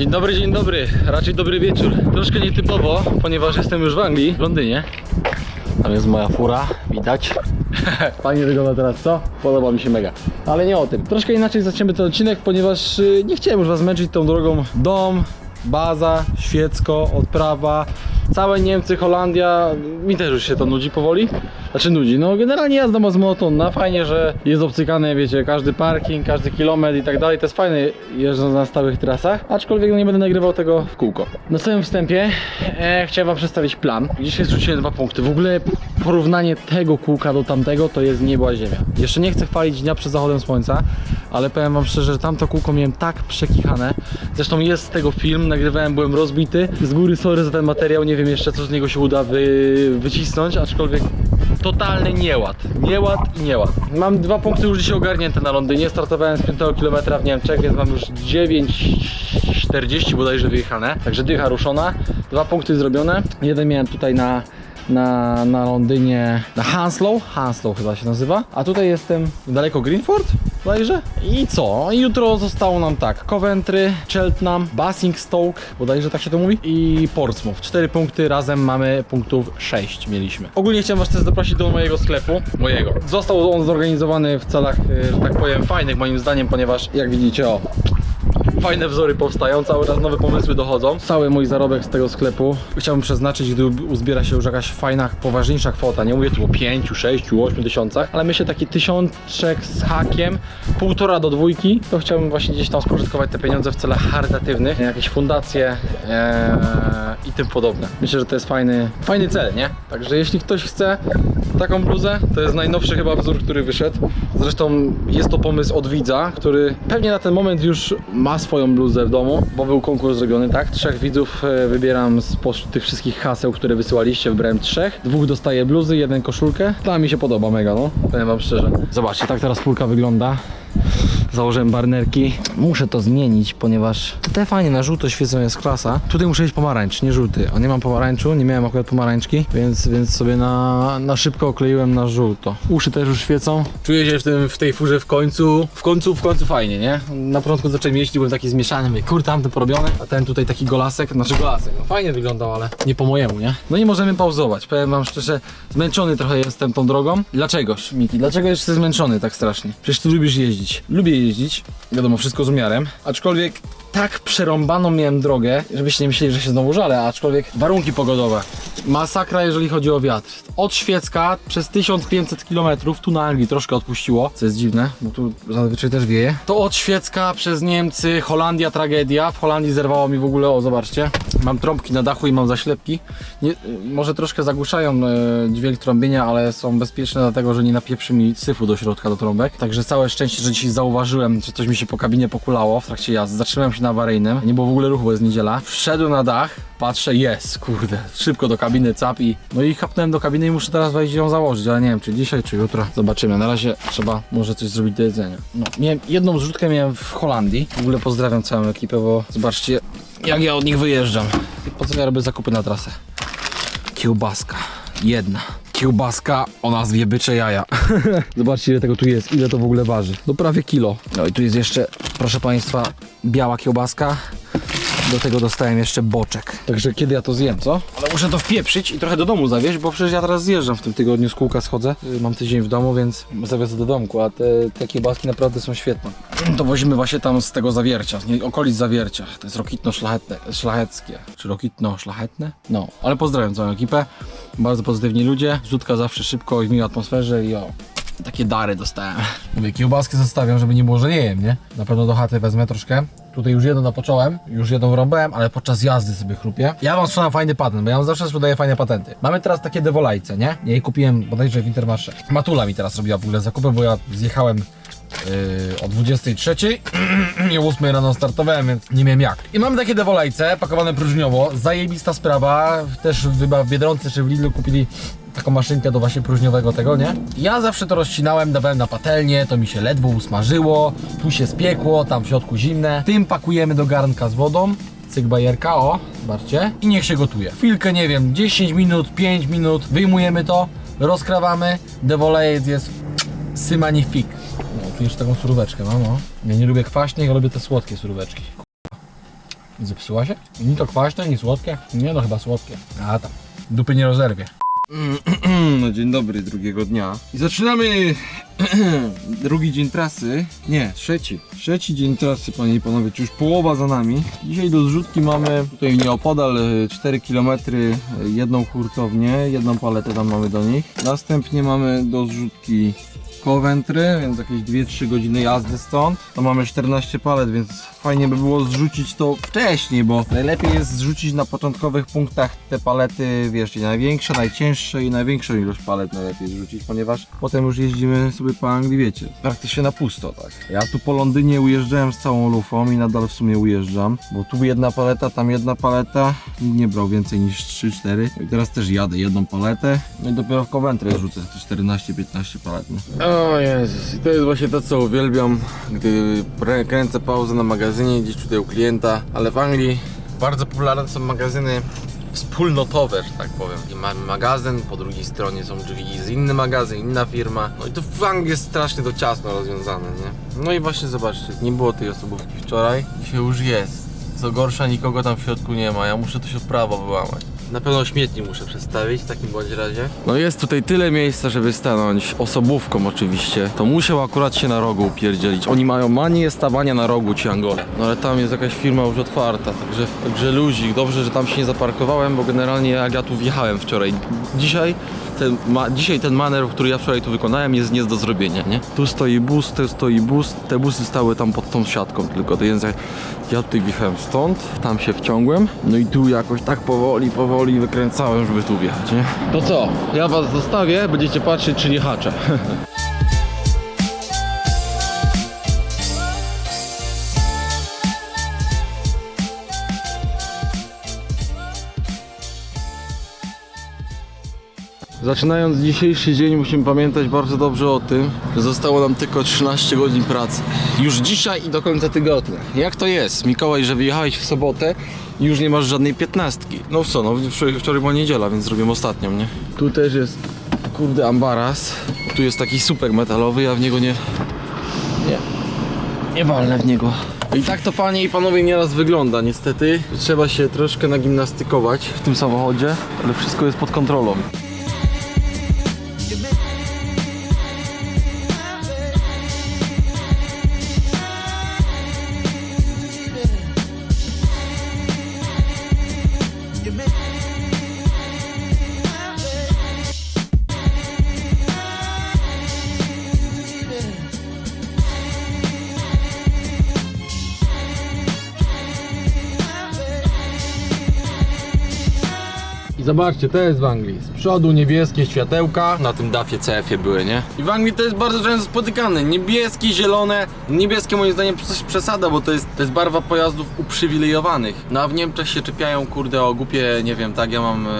Dzień dobry, dzień dobry, raczej dobry wieczór. Troszkę nietypowo, ponieważ jestem już w Anglii, w Londynie. Tam jest moja fura, widać. Fajnie wygląda teraz, co? Podoba mi się mega. Ale nie o tym. Troszkę inaczej zaczniemy ten odcinek, ponieważ y, nie chciałem już was męczyć tą drogą. Dom, baza, świecko, odprawa. Całe Niemcy, Holandia, mi też już się to nudzi powoli. Znaczy nudzi, no generalnie jazda ma monotonna, fajnie, że jest obcykane, wiecie, każdy parking, każdy kilometr i tak dalej, to jest fajne jeżdżąc na stałych trasach, aczkolwiek no, nie będę nagrywał tego w kółko. Na samym wstępie e, chciałem wam przedstawić plan. Dzisiaj zrzuciłem dwa punkty, w ogóle porównanie tego kółka do tamtego to jest niebo a ziemia. Jeszcze nie chcę chwalić dnia przed zachodem słońca, ale powiem wam szczerze, że tamto kółko miałem tak przekichane, zresztą jest z tego film, nagrywałem, byłem rozbity, z góry sorry za ten materiał, nie wiem jeszcze co z niego się uda wy, wycisnąć, aczkolwiek totalny nieład. Nieład i nieład. Mam dwa punkty już dzisiaj ogarnięte na Londynie. Startowałem z 5 km w Niemczech, więc mam już 9,40 bodajże wyjechane. Także dycha ruszona. Dwa punkty zrobione. Jeden miałem tutaj na na, na Londynie, na Hanslow, Hanslow chyba się nazywa, a tutaj jestem daleko Greenford, bodajże. I co? Jutro zostało nam tak, Coventry, Cheltenham, Basingstoke, bodajże tak się to mówi, i Portsmouth. Cztery punkty, razem mamy punktów 6 mieliśmy. Ogólnie chciałem was też zaprosić do mojego sklepu, mojego. Został on zorganizowany w celach, y, że tak powiem, fajnych moim zdaniem, ponieważ jak widzicie, o, Fajne wzory powstają, cały czas nowe pomysły dochodzą. Cały mój zarobek z tego sklepu chciałbym przeznaczyć, gdy uzbiera się już jakaś fajna, poważniejsza kwota. Nie mówię tu o 5, 6, 8 tysiącach, ale myślę taki tysiączek z hakiem, półtora do dwójki, to chciałbym właśnie gdzieś tam spożytkować te pieniądze w celach charytatywnych, jakieś fundacje eee, i tym podobne. Myślę, że to jest fajny, fajny cel, nie? Także jeśli ktoś chce taką bluzę, to jest najnowszy chyba wzór, który wyszedł. Zresztą jest to pomysł od widza, który pewnie na ten moment już ma swoją bluzę w domu, bo był konkurs zrobiony, tak? Trzech widzów e, wybieram spośród tych wszystkich haseł, które wysyłaliście, wybrałem trzech. Dwóch dostaje bluzy, jeden koszulkę. To mi się podoba mega, no. Powiem wam szczerze. Zobaczcie, tak teraz furka wygląda. Założyłem barnerki. Muszę to zmienić, ponieważ te fajnie na żółto świecą jest klasa. Tutaj muszę mieć pomarańcz, nie żółty. A nie mam pomarańczu, nie miałem akurat pomarańczki, więc, więc sobie na, na szybko okleiłem na żółto. Uszy też już świecą. Czuję się w, tym, w tej furze w końcu, w końcu, w końcu fajnie, nie? Na początku zacząłem jeździć, byłem taki zmieszany, mówię, kur, tamten porobiony, a ten tutaj taki golasek, znaczy golasek, no fajnie wyglądał, ale nie po mojemu, nie? No i możemy pauzować. Powiem wam szczerze, zmęczony trochę jestem tą drogą. Dlaczegoż, Miki? Dlaczego jesteś zmęczony tak strasznie? Przecież ty lubisz jeździć. Lubię jeździć, wiadomo, wszystko z umiarem, aczkolwiek tak przerąbaną miałem drogę, żebyście nie myśleli, że się znowu żalę, aczkolwiek warunki pogodowe. Masakra, jeżeli chodzi o wiatr. Od Świecka przez 1500 km, tu na Anglii troszkę odpuściło, co jest dziwne, bo tu zazwyczaj też wieje. To od Świecka przez Niemcy, Holandia tragedia. W Holandii zerwało mi w ogóle, o zobaczcie, mam trąbki na dachu i mam zaślepki. Nie, może troszkę zagłuszają e, dźwięk trąbienia, ale są bezpieczne dlatego, że nie napieprzy mi syfu do środka do trąbek. Także całe szczęście, że dzisiaj zauważyłem, że coś mi się po kabinie pokulało w trakcie jazdy. Zatrzymałem się na awaryjnym, nie było w ogóle ruchu, bo jest niedziela. Wszedłem na dach, patrzę, jest, kurde, szybko do kabiny, cap i no i chapnąłem do kabiny i muszę teraz wejść ją założyć, ale nie wiem, czy dzisiaj, czy jutro. Zobaczymy, na razie trzeba może coś zrobić do jedzenia. No, miałem, jedną zrzutkę miałem w Holandii. W ogóle pozdrawiam całą ekipę, bo zobaczcie, jak ja od nich wyjeżdżam. I po co ja robię zakupy na trasę? Kiełbaska, jedna. Kiełbaska o nazwie bycze jaja. Zobaczcie ile tego tu jest, ile to w ogóle waży. No prawie kilo. No i tu jest jeszcze, proszę Państwa, biała kiełbaska. Do tego dostałem jeszcze boczek. Także kiedy ja to zjem, co? Ale muszę to wpieprzyć i trochę do domu zawieźć, bo przecież ja teraz zjeżdżam w tym tygodniu z kółka schodzę. Y, Mam tydzień w domu, więc zawiozę do domku, a te, te kiełbaski naprawdę są świetne. To wozimy właśnie tam z tego zawiercia, z nie, okolic zawiercia. To jest rokitno szlachetne, szlacheckie. Czy rokitno szlachetne? No, ale pozdrawiam całą ekipę. Bardzo pozytywni ludzie. Rzutka zawsze szybko i w miłej atmosferze i o, takie dary dostałem. Mówię, kiełbaski zostawiam, żeby nie było, że nie jem, nie? Na pewno do chaty wezmę troszkę. Tutaj już jedną napocząłem, już jedną rąbałem, ale podczas jazdy sobie chrupię. Ja wam sprzedam fajny patent, bo ja wam zawsze sprzedaję fajne patenty. Mamy teraz takie dewolajce, nie? Ja je kupiłem bodajże w Intermarché. Matula mi teraz robiła w ogóle zakupy, bo ja zjechałem Yy, o 23 i o 8 rano startowałem, więc nie miałem jak. I mamy takie dewolejce pakowane próżniowo, zajebista sprawa, też chyba w Biedronce czy w Lidlu kupili taką maszynkę do właśnie próżniowego tego, nie? Ja zawsze to rozcinałem, dawałem na patelnię, to mi się ledwo usmażyło, tu się spiekło, tam w środku zimne. Tym pakujemy do garnka z wodą, cyk bajerka, o, zobaczcie, i niech się gotuje. Chwilkę, nie wiem, 10 minut, 5 minut, wyjmujemy to, rozkrawamy, dewolejec jest symanifik. No, tu jeszcze taką suróweczkę mam, no. Ja nie lubię kwaśnych, ja lubię te słodkie suróweczki. Zepsuła się? Ni to kwaśne, ni słodkie? Nie no, chyba słodkie. A tam, dupy nie rozerwie. No dzień dobry drugiego dnia. I zaczynamy drugi dzień trasy. Nie, trzeci. Trzeci dzień trasy, panie i panowie, już połowa za nami. Dzisiaj do zrzutki mamy tutaj nieopodal e, 4 km, e, jedną hurtownię, jedną paletę tam mamy do nich. Następnie mamy do zrzutki Coventry, więc jakieś 2-3 godziny jazdy stąd. To mamy 14 palet, więc fajnie by było zrzucić to wcześniej, bo najlepiej jest zrzucić na początkowych punktach te palety, wiesz, największe, najcięższe i największą ilość palet najlepiej zrzucić, ponieważ potem już jeździmy sobie po Anglii, wiecie, praktycznie na pusto, tak. Ja tu po Londynie ujeżdżałem z całą lufą i nadal w sumie ujeżdżam, bo tu jedna paleta, tam jedna paleta, nikt nie brał więcej niż 3-4. I teraz też jadę jedną paletę, no i dopiero w Coventry rzucę te 14-15 palet. Nie? O Jezus, i to jest właśnie to, co uwielbiam, gdy kręcę pauzę na magazynie, gdzieś tutaj u klienta, ale w Anglii bardzo popularne są magazyny wspólnotowe, że tak powiem. I mamy magazyn, po drugiej stronie są drzwi z inny magazyn, inna firma. No i to w Anglii jest strasznie to ciasno rozwiązane, nie? No i właśnie zobaczcie, nie było tej osobówki wczoraj, dzisiaj już jest. Co gorsza, nikogo tam w środku nie ma, ja muszę to się w prawo wyłamać. Na pewno śmietnik muszę przestawić w takim bądź razie. No jest tutaj tyle miejsca, żeby stanąć, osobówką oczywiście. To musiał akurat się na rogu upierdzielić. Oni mają manię stawania na rogu ci Angole. No ale tam jest jakaś firma już otwarta, także, także luzik. Dobrze, że tam się nie zaparkowałem, bo generalnie jak ja tu wjechałem wczoraj. Dzisiaj ten, ma, dzisiaj ten manewr, który ja wczoraj tu wykonałem jest nie do zrobienia, nie? Tu stoi bus, tu stoi bus, te busy stały tam pod tą siatką tylko, to więc ja, ja tutaj wjechałem stąd, tam się wciągłem, no i tu jakoś tak powoli, powoli wykręcałem, żeby tu wjechać, nie? To co? Ja was zostawię, będziecie patrzeć, czy nie haczę. Zaczynając dzisiejszy dzień musimy pamiętać bardzo dobrze o tym, że zostało nam tylko 13 godzin pracy. Już dzisiaj i do końca tygodnia. Jak to jest, Mikołaj, że wyjechałeś w sobotę i już nie masz żadnej piętnastki? No co, no wczoraj, była niedziela, więc zrobimy ostatnią, nie? Tu też jest, kurde, ambaras. Tu jest taki super metalowy, ja w niego nie... Nie. Nie walnę w niego. I tak to panie i panowie nieraz wygląda niestety. Trzeba się troszkę nagimnastykować w tym samochodzie, ale wszystko jest pod kontrolą. Zobaczcie, to jest w Anglii. Przodu niebieskie światełka, na tym dafie CF-ie były, nie? I w Anglii to jest bardzo często spotykane. Niebieskie, zielone. Niebieskie moim zdaniem coś przesada, bo to jest, to jest barwa pojazdów uprzywilejowanych. No a w Niemczech się czepiają, kurde, o głupie, nie wiem, tak, ja mam e,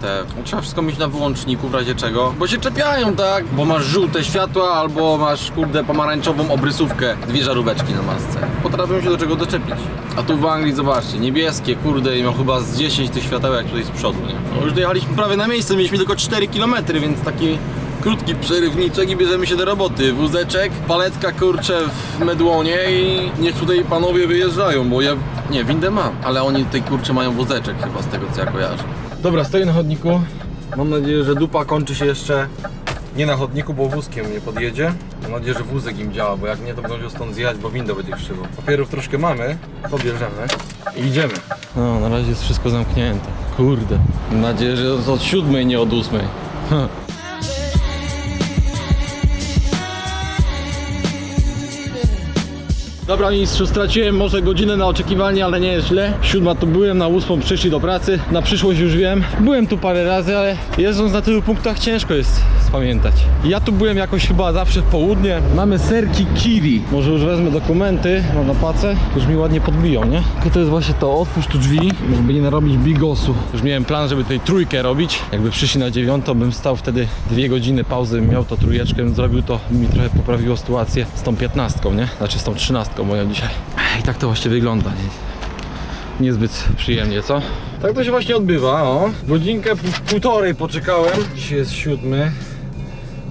te... Trzeba wszystko mieć na wyłączniku w razie czego. Bo się czepiają, tak? Bo masz żółte światła, albo masz, kurde, pomarańczową obrysówkę. Dwie żaróweczki na masce. Potrafią się do czego doczepić. A tu w Anglii, zobaczcie, niebieskie, kurde, i mam chyba z 10 tych światełek tutaj z przodu, nie? No już dojechaliśmy prawie na miejsce, mieliśmy tylko 4 km, więc taki krótki przerywniczek i bierzemy się do roboty. Wózeczek, paletka kurcze w medłonie i niech tutaj panowie wyjeżdżają, bo ja, nie, windę mam, ale oni tutaj kurcze mają wózeczek chyba z tego co ja kojarzę. Dobra, stoję na chodniku. Mam nadzieję, że dupa kończy się jeszcze nie na chodniku, bo wózkiem nie podjedzie. Mam nadzieję, że wózek im działa, bo jak nie, to będą stąd zjechać, bo winda będzie krzywo. Papierów troszkę mamy, to bierzemy i idziemy. No, na razie jest wszystko zamknięte. Kurde. Mam nadzieję, że od siódmej, nie od ósmej. Dobra mistrzu, straciłem może godzinę na oczekiwanie, ale nie jest źle. Siódma tu byłem, na ósmą przyszli do pracy. Na przyszłość już wiem. Byłem tu parę razy, ale jeżdżąc na tylu punktach ciężko jest spamiętać. Ja tu byłem jakoś chyba zawsze w południe. Mamy serki Kiri. Może już wezmę dokumenty, na pacę. Już mi ładnie podbiją, nie? Tylko to jest właśnie to, otwórz tu drzwi, żeby nie narobić bigosu. Już miałem plan, żeby tutaj trójkę robić. Jakby przyszli na dziewiątą, bym stał wtedy dwie godziny pauzy, miał to trójeczkę, zrobił to, mi trochę poprawiło sytuację z tą piętnastką, nie? Znaczy z tą trzynastką moją dzisiaj. I tak to właśnie wygląda, nie? Niezbyt przyjemnie, co? Tak to się właśnie odbywa, o. Godzinkę, półtorej poczekałem. Dzisiaj jest siódmy.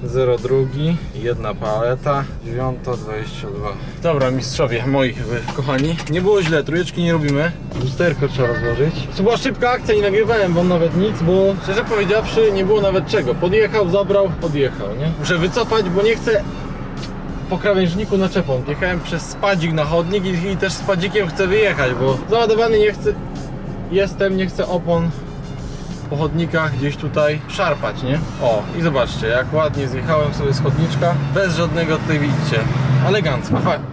02, jedna paleta, 922. Dobra, mistrzowie moi kochani. Nie było źle, trójeczki nie robimy. Lusterko trzeba rozłożyć. To była szybka akcja, nie nagrywałem wam nawet nic, bo szczerze powiedziawszy nie było nawet czego. Podjechał, zabrał, odjechał, nie? Muszę wycofać, bo nie chcę po krawężniku naczepą. Jechałem przez spadzik na chodnik i, i też spadzikiem chcę wyjechać, bo załadowany nie chcę. Jestem, nie chcę opon po chodnikach gdzieś tutaj szarpać, nie? O, i zobaczcie, jak ładnie zjechałem sobie z chodniczka, bez żadnego tutaj widzicie. Elegancko, fajnie.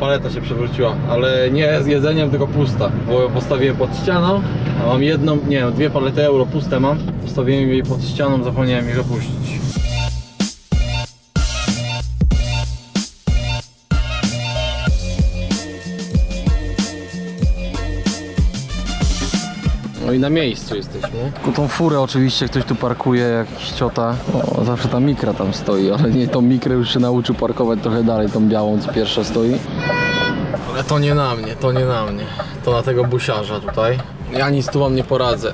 Paleta się przewróciła, ale nie z jedzeniem, tylko pusta, bo postawiłem pod ścianą, a mam jedną, nie dwie palety euro puste mam. Postawiłem jej pod ścianą, zapomniałem ich opuścić. No i na miejscu jesteśmy. Ku tą furę oczywiście ktoś tu parkuje, jakiś ciota. O, zawsze ta mikra tam stoi, ale nie, tą mikrę już się nauczył parkować trochę dalej, tą białą, co pierwsza stoi. Ale to nie na mnie, to nie na mnie. To na tego busiarza tutaj. Ja nic tu wam nie poradzę.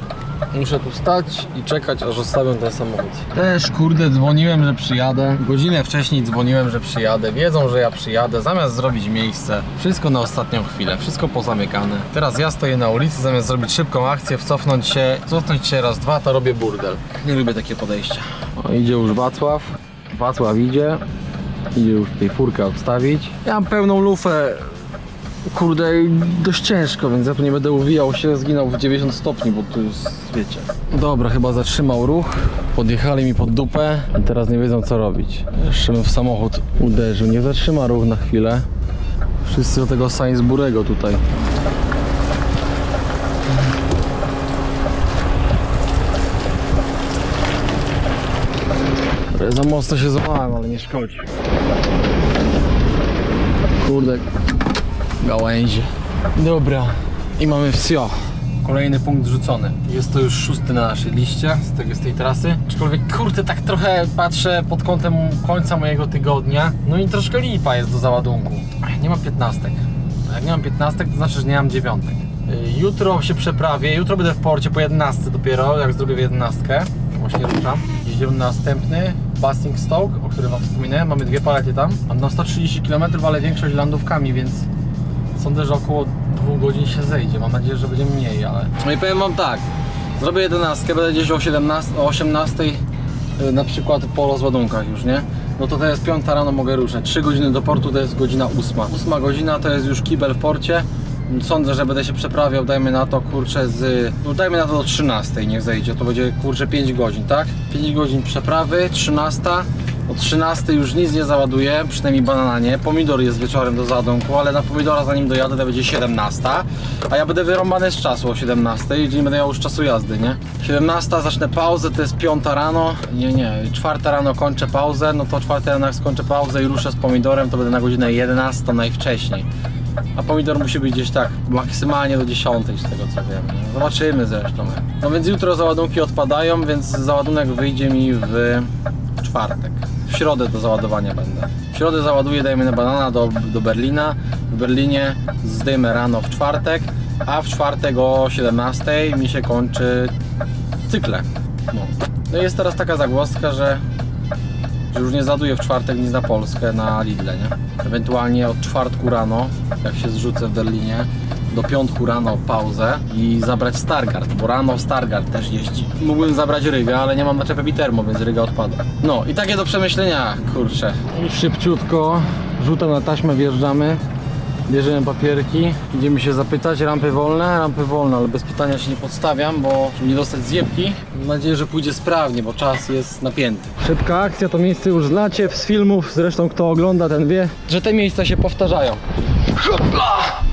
Muszę tu stać i czekać, aż zostawią ten samochód. Też kurde dzwoniłem, że przyjadę. Godzinę wcześniej dzwoniłem, że przyjadę. Wiedzą, że ja przyjadę. Zamiast zrobić miejsce, wszystko na ostatnią chwilę, wszystko pozamykane. Teraz ja stoję na ulicy, zamiast zrobić szybką akcję, wcofnąć się, cofnąć się raz, dwa, to robię burdel. Nie lubię takie podejścia. O, idzie już Wacław. Wacław idzie. Idzie już tutaj furkę odstawić. Ja mam pełną lufę Kurde, dość ciężko, więc ja tu nie będę uwijał się, zginął w 90 stopni, bo tu jest, wiecie. Dobra, chyba zatrzymał ruch, podjechali mi pod dupę i teraz nie wiedzą co robić. Jeszcze bym w samochód uderzył, nie zatrzyma ruch na chwilę. Wszyscy do tego Sainsburego tutaj. Za mocno się złamałem, ale nie szkodzi. Kurde, gałęzi. Dobra, i mamy wsio. Kolejny punkt rzucony. Jest to już szósty na naszej liście z, tego, z tej trasy. Aczkolwiek kurde, tak trochę patrzę pod kątem końca mojego tygodnia. No i troszkę lipa jest do załadunku. Nie mam piętnastek. A Jak nie mam piętnastek, to znaczy, że nie mam dziewiątek. Y, Jutro się przeprawię, jutro będę w porcie po 11 dopiero, jak zrobię w 11. Właśnie ruszam. Jedziemy na następny Basingstoke, o którym wam wspominałem. Mamy dwie palety tam. Mam na 130 km, ale większość landówkami, więc Sądzę, że około 2 godzin się zejdzie. Mam nadzieję, że będzie mniej, ale. No i powiem wam tak. Zrobię 11, będę gdzieś o 17, o 18 y, na przykład po rozładunkach już, nie? No to to jest 5 rano mogę ruszać. 3 godziny do portu to jest godzina 8. 8 godzina to jest już kibel w porcie. Sądzę, że będę się przeprawiał, dajmy na to kurczę z. No dajmy na to do 13, niech zejdzie. To będzie kurczę 5 godzin, tak? 5 godzin przeprawy, 13. O 13 już nic nie załaduję, przynajmniej banana nie. Pomidor jest wieczorem do załadunku, ale na pomidora zanim dojadę to będzie 17. A ja będę wyrąbany z czasu o 17, czyli będę miał już czasu jazdy, nie? 17 zacznę pauzę, to jest 5 rano. Nie, nie, 4 rano kończę pauzę, no to 4 rano jak skończę pauzę i ruszę z pomidorem, to będę na godzinę 11 najwcześniej. A pomidor musi być gdzieś tak maksymalnie do 10 z tego co wiem. nie? Zobaczymy zresztą. No więc jutro załadunki odpadają, więc załadunek wyjdzie mi w czwartek. W środę do załadowania będę. W środę załaduję, dajmy na banana do, do Berlina. W Berlinie zdejmę rano w czwartek, a w czwartek o 17 mi się kończy cykle. No. no jest teraz taka zagłoska, że że już nie zaduję w czwartek nic na Polskę, na Lidle, nie? Ewentualnie od czwartku rano, jak się zrzucę w Berlinie, do piątku rano pauzę i zabrać Stargard, bo rano Stargard też jeździ. Mógłbym zabrać Rygę, ale nie mam na czepę termo, więc Ryga odpada. No i takie do przemyślenia, kurczę. I szybciutko, rzutem na taśmę wjeżdżamy. Bierzemy papierki, idziemy się zapytać, rampy wolne, rampy wolne, ale bez pytania się nie podstawiam, bo żeby nie dostać zjebki. Mam nadzieję, że pójdzie sprawnie, bo czas jest napięty. Szybka akcja, to miejsce już znacie z filmów, zresztą kto ogląda ten wie, że te miejsca się powtarzają. Hopla!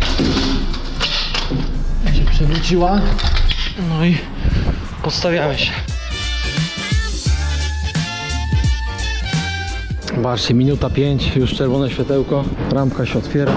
Przewróciła, no i podstawiamy się. Zobaczcie, minuta 5, już czerwone światełko, ramka się otwiera.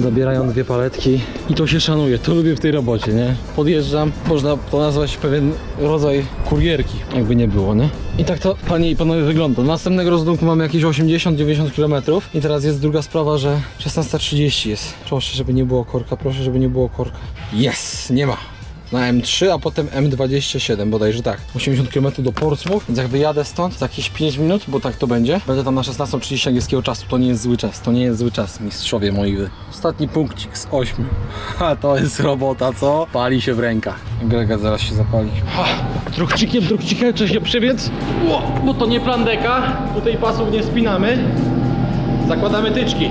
Zabierają dwie paletki i to się szanuje, to lubię w tej robocie, nie? Podjeżdżam, można to nazwać pewien rodzaj kurierki, jakby nie było, nie? I tak to, panie i panowie, wygląda. Następnego rozdumku mamy jakieś 80-90 km i teraz jest druga sprawa, że 16.30 jest. Proszę, żeby nie było korka, proszę, żeby nie było korka. Jest, nie ma. Na M3, a potem M27 bodajże tak. 80 km do Portsmouth, więc jak wyjadę stąd za jakieś 5 minut, bo tak to będzie, będę tam na 16.30 angielskiego czasu. To nie jest zły czas, to nie jest zły czas, mistrzowie moi wy. Ostatni punkcik z 8. Ha, to jest robota, co? Pali się w rękach. Grega zaraz się zapali. Truchcikiem, truchcikiem, czy się przebiec? Ło, bo to nie plandeka, tutaj pasów nie spinamy. Zakładamy tyczki.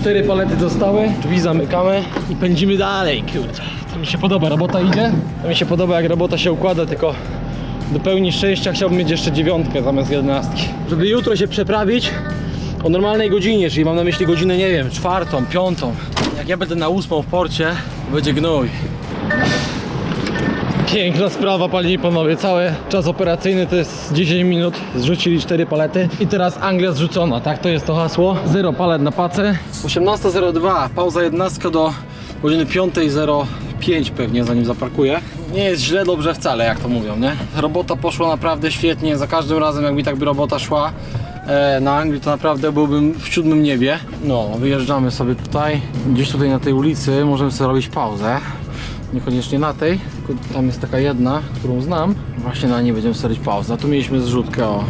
Cztery palety zostały, drzwi zamykamy i pędzimy dalej, kurde. To mi się podoba, robota idzie. To mi się podoba jak robota się układa, tylko do pełni szczęścia chciałbym mieć jeszcze dziewiątkę zamiast jedenastki. Żeby jutro się przeprawić o normalnej godzinie, czyli mam na myśli godzinę, nie wiem, czwartą, piątą. Jak ja będę na ósmą w porcie, będzie gnój. Piękna sprawa, panie i panowie. Cały czas operacyjny to jest 10 minut. Zrzucili 4 palety i teraz Anglia zrzucona. Tak, to jest to hasło. 0 palet na pacę. 18.02, pauza 11 do godziny 5.05 pewnie, zanim zaparkuję. Nie jest źle, dobrze wcale, jak to mówią, nie? Robota poszła naprawdę świetnie. Za każdym razem, jak mi tak by robota szła, e, na Anglii to naprawdę byłbym w siódmym niebie. No, wyjeżdżamy sobie tutaj. Gdzieś tutaj na tej ulicy możemy sobie robić pauzę. Niekoniecznie na tej, tylko tam jest taka jedna, którą znam. Właśnie na niej będziemy robić pauzę. A tu mieliśmy zrzutkę, o.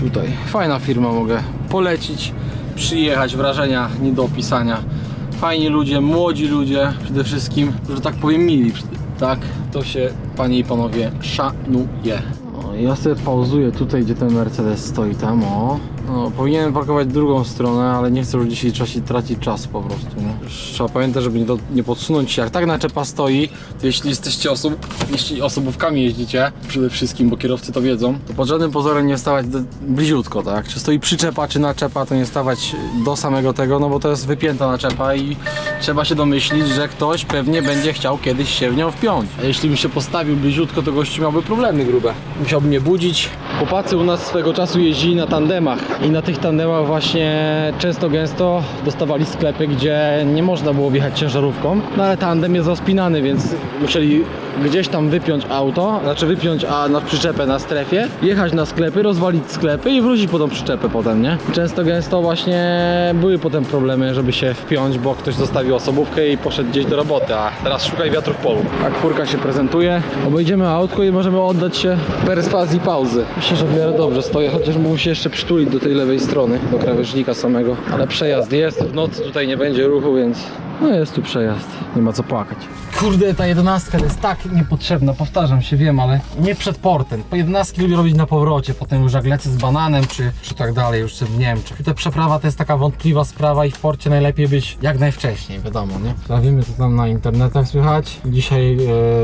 Tutaj. Fajna firma, mogę polecić, przyjechać, wrażenia nie do opisania. Fajni ludzie, młodzi ludzie, przede wszystkim, że tak powiem mili, tak? To się, panie i panowie, szanuje. O, ja sobie pauzuję tutaj, gdzie ten Mercedes stoi tam, o. No, powinienem parkować drugą stronę, ale nie chcę już dzisiaj tracić, tracić czas po prostu, nie? Trzeba pamiętać, żeby nie, do, nie podsunąć się. Jak tak naczepa stoi, to jeśli jesteście osób, jeśli osobówkami jeździcie, przede wszystkim, bo kierowcy to wiedzą, to pod żadnym pozorem nie stawać do, bliziutko, tak? Czy stoi przyczepa, czy naczepa, to nie stawać do samego tego, no bo to jest wypięta naczepa i trzeba się domyślić, że ktoś pewnie będzie chciał kiedyś się w nią wpiąć. A jeśli bym się postawił bliziutko, to gościu miałby problemy grube. Musiałby mnie budzić. Chłopacy u nas swego czasu jeździli na tandemach i na tych tandemach właśnie często gęsto dostawali sklepy, gdzie nie można było wjechać ciężarówką, no ale tandem jest rozpinany, więc musieli gdzieś tam wypiąć auto, znaczy wypiąć a na przyczepę na strefie, jechać na sklepy, rozwalić sklepy i wrócić po tą przyczepę potem, nie? Często gęsto właśnie były potem problemy, żeby się wpiąć, bo ktoś zostawił osobówkę i poszedł gdzieś do roboty, a teraz szukaj wiatru w polu. Tak furka się prezentuje, obejdziemy autko i możemy oddać się perswazji pauzy. Myślę, że w miarę dobrze stoję, chociaż mógł się jeszcze przytulić do tej lewej strony, do krawężnika samego, ale przejazd jest, w nocy tutaj nie będzie ruchu, więc no jest tu przejazd, nie ma co płakać. Kurde, ta jedenastka to jest tak niepotrzebna, powtarzam się, wiem, ale nie przed portem. Po jedenastki lubię robić na powrocie, potem już jak lecę z bananem, czy, czy tak dalej, już w Niemczech. Ta przeprawa to jest taka wątpliwa sprawa i w porcie najlepiej być jak najwcześniej, wiadomo, nie? Sprawimy, co tam na internetach słychać. Dzisiaj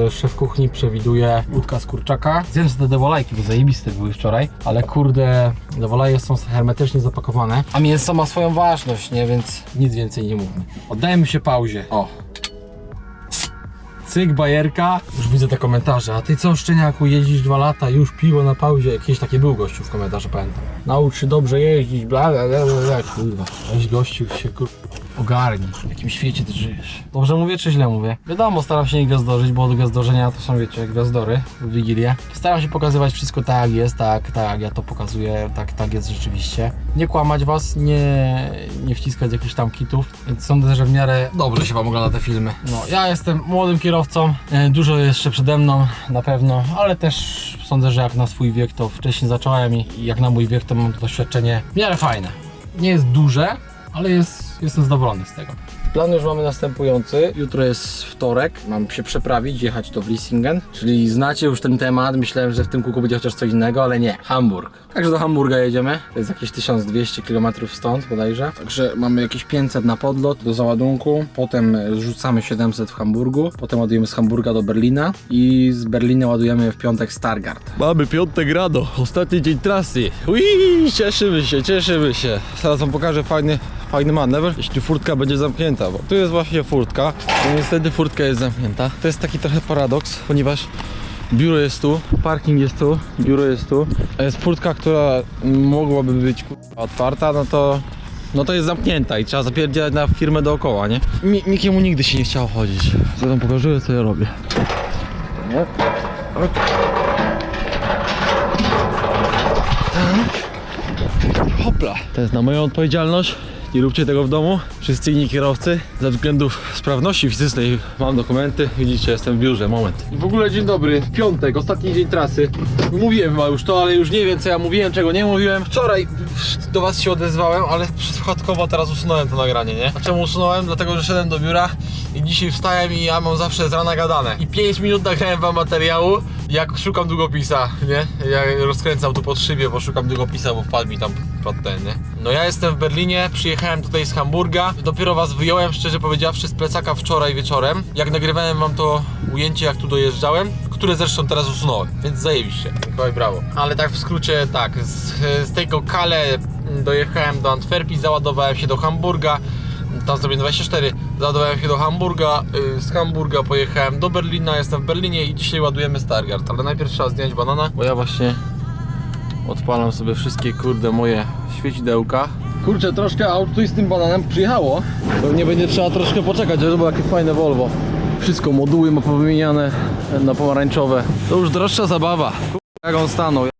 e, szef kuchni przewiduje łódka z kurczaka. Zjem sobie te dewolajki, bo zajebiste były wczoraj, ale kurde, dewolaje są hermetycznie zapakowane, a mięso ma swoją ważność, nie? Więc nic więcej nie mówmy. Oddajmy się pauzie. O, Cyk, bajerka. Już widzę te komentarze. A ty co, szczeniaku, jeździsz dwa lata, już piwo na pauzie. Jakiś taki był gościu w komentarzu, pamiętam. Naucz się dobrze jeździć, bla bla bla bla, kurwa. Weź gościu się kur... ogarnij. W jakim świecie ty żyjesz? Dobrze mówię, czy źle mówię? Wiadomo, staram się nie gwiazdorzyć, bo od gwiazdorzenia to są, wiecie, gwiazdory w Wigilię. Staram się pokazywać wszystko tak jak jest, tak, tak jak ja to pokazuję, tak, tak jest rzeczywiście. Nie kłamać was, nie, nie wciskać jakichś tam kitów, więc sądzę, że w miarę dobrze się wam ogląda te filmy. No, ja jestem młodym kierowcą, e, dużo jeszcze przede mną na pewno, ale też sądzę, że jak na swój wiek to wcześniej zacząłem i i jak na mój wiek to mam to doświadczenie w miarę fajne. Nie jest duże, ale jest, jestem zadowolony z tego. Plan już mamy następujący. Jutro jest wtorek. Mam się przeprawić, jechać do Vlissingen. Czyli znacie już ten temat. Myślałem, że w tym kółku będzie chociaż coś innego, ale nie. Hamburg. Także do Hamburga jedziemy. To jest jakieś 1200 km stąd bodajże. Także mamy jakieś 500 na podlot do załadunku. Potem rzucamy 700 w Hamburgu. Potem ładujemy z Hamburga do Berlina. I z Berlina ładujemy w piątek Stargard. Mamy piątek rano, ostatni dzień trasy. Ui, cieszymy się, cieszymy się. Zaraz wam pokażę fajny, fajny manewr, jeśli furtka będzie zamknięta, bo tu jest właśnie furtka. No niestety furtka jest zamknięta. To jest taki trochę paradoks, ponieważ biuro jest tu, parking jest tu, biuro jest tu. A jest furtka, która mogłaby być otwarta, no to no to jest zamknięta i trzeba zapierdzielać na firmę dookoła, nie? Mi, nikiemu nigdy się nie chciało chodzić. Wam pokażę, co ja robię. Hopla. To jest na moją odpowiedzialność. Nie róbcie tego w domu. Wszyscy inni kierowcy. Ze względów sprawności fizycznej mam dokumenty. Widzicie, jestem w biurze. Moment. W ogóle dzień dobry. Piątek, ostatni dzień trasy. Mówiłem chyba już to, ale już nie wiem co ja mówiłem, czego nie mówiłem. Wczoraj do was się odezwałem, ale przypadkowo teraz usunąłem to nagranie, nie? A czemu usunąłem? Dlatego, że szedłem do biura i dzisiaj wstałem i ja mam zawsze z rana gadane. I 5 minut nagrałem wam materiału, jak szukam długopisa, nie? Ja rozkręcam tu pod szybie, bo szukam długopisa, bo wpadł mi tam nie? No ja jestem w Berlinie, przyjechałem tutaj z Hamburga. Dopiero was wyjąłem, szczerze powiedziawszy, z plecaka wczoraj wieczorem. Jak nagrywałem wam to ujęcie, jak tu dojeżdżałem, które zresztą teraz usunąłem, więc zajebiście. Mikołaj, brawo. Ale tak w skrócie, tak, z, z tego Kale dojechałem do Antwerpii, załadowałem się do Hamburga. Tam zrobiłem 24, załadowałem się do Hamburga, y, z Hamburga pojechałem do Berlina, jestem w Berlinie i dzisiaj ładujemy Stargard, ale najpierw trzeba zdjąć banana, bo ja właśnie odpalam sobie wszystkie kurde moje świecidełka. Kurczę, troszkę aut tu z tym bananem przyjechało. Pewnie będzie trzeba troszkę poczekać, żeby było jakieś fajne Volvo. Wszystko, moduły ma powymieniane na pomarańczowe. To już droższa zabawa. Jak on stanął, ja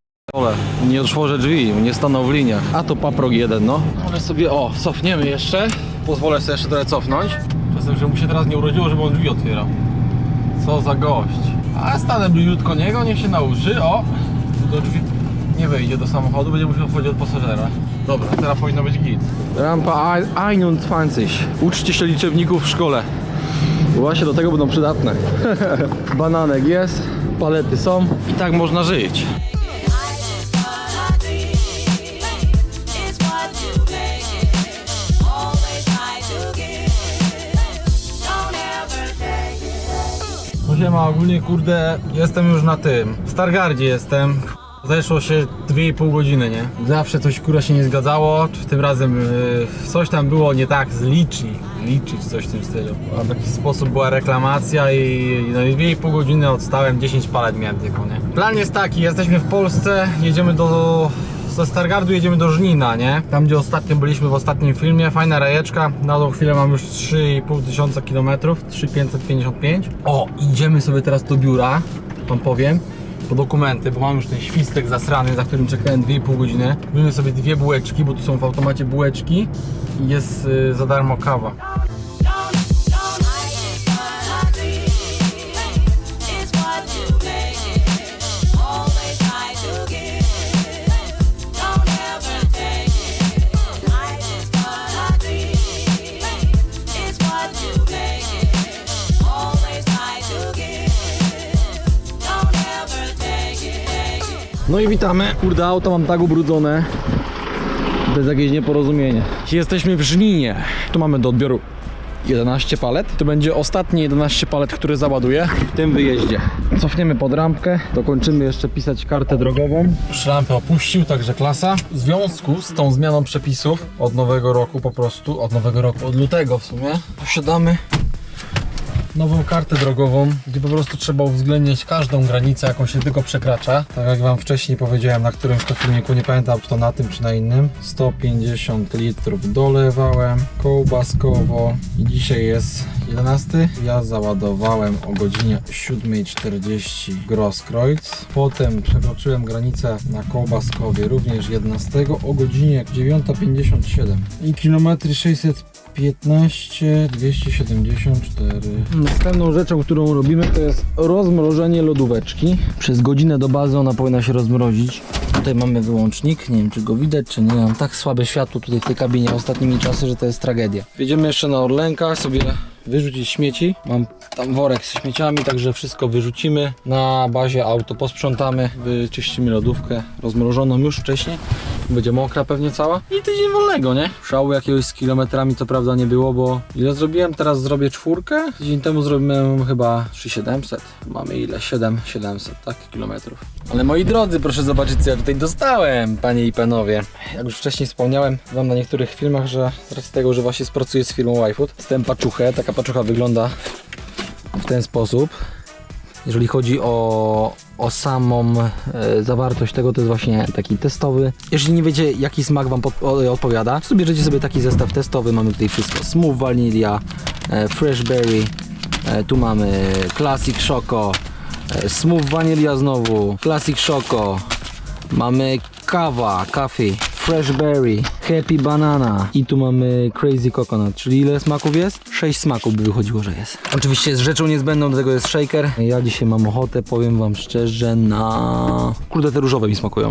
nie otworzę drzwi, nie stanął w liniach. A to paprok jeden, no. Ale sobie, o, cofniemy jeszcze. Pozwolę sobie jeszcze trochę cofnąć. Czasem, że mu się teraz nie urodziło, żeby on drzwi otwierał. Co za gość. A stanę bliziutko niego, niech się nauczy. O, do drzwi nie wejdzie do samochodu, będzie musiał wchodzić od pasażera. Dobra, teraz powinno być git. Rampa 21. Uczcie się liczebników w szkole. Właśnie do tego będą przydatne. Bananek jest, palety są i tak można żyć. No siema, ogólnie kurde, jestem już na tym. W Stargardzie jestem. Zeszło się 2,5 godziny, nie? Zawsze coś kurwa się nie zgadzało. Tym razem yy, coś tam było nie tak z liczy, liczyć coś w tym stylu. A w jakiś sposób była reklamacja i no i 2,5 godziny odstałem, 10 palet miałem tylko, nie? Plan jest taki, jesteśmy w Polsce, jedziemy do ze Stargardu jedziemy do Żnina, nie? Tam gdzie ostatnio byliśmy w ostatnim filmie, fajna rajeczka. Na tą chwilę mam już 3,5 tysiąca kilometrów, 3,555. O, idziemy sobie teraz do biura, wam powiem, po dokumenty, bo mam już ten świstek zasrany, za którym czekałem 2,5 godziny. Kupimy sobie dwie bułeczki, bo tu są w automacie bułeczki i jest y, za darmo kawa. No i witamy. Kurde, auto mam tak ubrudzone. Jest jakieś nieporozumienie. Jesteśmy w Żninie. Tu mamy do odbioru 11 palet. To będzie ostatnie 11 palet, które załaduję w tym wyjeździe. Cofniemy pod rampkę, dokończymy jeszcze pisać kartę drogową. Już opuścił, także klasa. W związku z tą zmianą przepisów od nowego roku po prostu, od nowego roku, od lutego w sumie, posiadamy nową kartę drogową, gdzie po prostu trzeba uwzględnić każdą granicę, jaką się tylko przekracza. Tak jak Wam wcześniej powiedziałem na którymś to filmiku, nie pamiętam czy to na tym czy na innym. 150 litrów dolewałem kołbaskowo i dzisiaj jest 11. Ja załadowałem o godzinie 7.40 Grosskreutz. Potem przekroczyłem granicę na kołbaskowie również 11 o godzinie 9.57 i kilometry 600 15 274. Następną rzeczą, którą robimy, to jest rozmrożenie lodóweczki. Przez godzinę do bazy ona powinna się rozmrozić. Tutaj mamy wyłącznik, nie wiem czy go widać, czy nie. Mam tak słabe światło tutaj w tej kabinie ostatnimi czasy, że to jest tragedia. Wjedziemy jeszcze na Orlenka, sobie wyrzucić śmieci. Mam tam worek ze śmieciami, także wszystko wyrzucimy. Na bazie auto posprzątamy, wyczyścimy lodówkę rozmrożoną już wcześniej. Będzie mokra pewnie cała. I tydzień wolnego, nie? Szału jakiegoś z kilometrami co prawda nie było, bo ile zrobiłem? Teraz zrobię czwórkę. Tydzień temu zrobiłem chyba 3700. Mamy ile? 7700, tak? Kilometrów. Ale moi drodzy, proszę zobaczyć co ja tutaj dostałem, panie i panowie. Jak już wcześniej wspomniałem wam na niektórych filmach, że z tego, że właśnie pracuję z firmą iFood, dostałem paczuchę. Taka paczucha wygląda w ten sposób. Jeżeli chodzi o, o samą e, zawartość tego, to jest właśnie taki testowy. Jeżeli nie wiecie, jaki smak Wam pod, o, odpowiada, to bierzecie sobie taki zestaw testowy. Mamy tutaj wszystko: Smooth Vanilla, e, Fresh Berry, e, tu mamy Classic Choco, e, Smooth Vanilla znowu, Classic Choco, mamy kawa, coffee, Fresh Berry, Happy Banana i tu mamy Crazy Coconut, czyli ile smaków jest? 6 smaków by wychodziło, że jest. Oczywiście z rzeczą niezbędną do tego jest shaker. Ja dzisiaj mam ochotę, powiem wam szczerze, na... Kurde, te różowe mi smakują.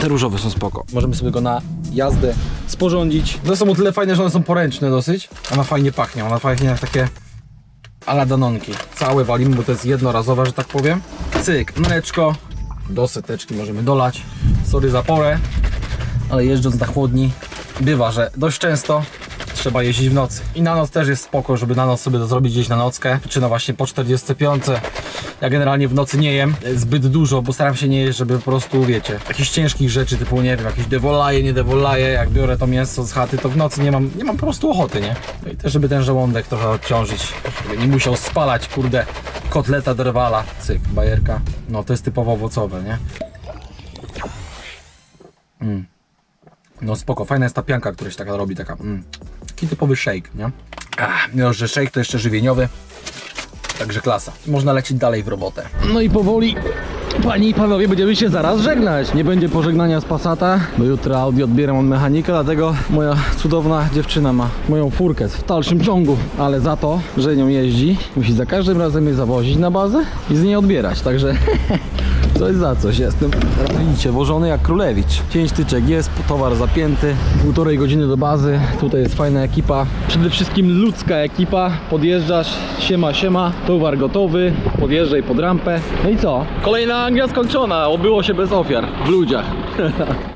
Te różowe są spoko. Możemy sobie go na jazdę sporządzić. To są o tyle fajne, że one są poręczne dosyć. Ona fajnie pachnie, ona pachnie jak takie ala danonki. Całe walimy, bo to jest jednorazowe, że tak powiem. Cyk, mleczko. Do seteczki możemy dolać. Sorry za porę, ale jeżdżąc na chłodni bywa, że dość często trzeba jeździć w nocy. I na noc też jest spoko, żeby na noc sobie to zrobić gdzieś na nockę. Czy no właśnie po 45. Ja generalnie w nocy nie jem zbyt dużo, bo staram się nie jeść, żeby po prostu, wiecie, jakichś ciężkich rzeczy typu, nie wiem, jakieś dewolaje, nie dewolaje, jak biorę to mięso z chaty, to w nocy nie mam, nie mam po prostu ochoty, nie? No i też, żeby ten żołądek trochę odciążyć, żeby nie musiał spalać, kurde, kotleta drwala, cyk, bajerka. No to jest typowo owocowe, nie? Mm. No spoko, fajna jest ta pianka, która się taka robi, taka, mm. taki typowy shake, nie? Ach, mimo, że shake to jeszcze żywieniowy, także klasa. Można lecieć dalej w robotę. No i powoli, panie i panowie, będziemy się zaraz żegnać. Nie będzie pożegnania z Passata, bo jutro Audi odbieram od mechanika, dlatego moja cudowna dziewczyna ma moją furkę w dalszym ciągu, ale za to, że nią jeździ, musi za każdym razem je zawozić na bazę i z niej odbierać, także coś za coś jestem. Widzicie, wożony jak królewicz. Pięć tyczek jest, towar zapięty, półtorej godziny do bazy, tutaj jest fajna ekipa, przede wszystkim ludzka ekipa, podjeżdżasz, siema, siema, towar gotowy, podjeżdżaj pod rampę, no i co? Kolejna Anglia skończona, obyło się bez ofiar w ludziach.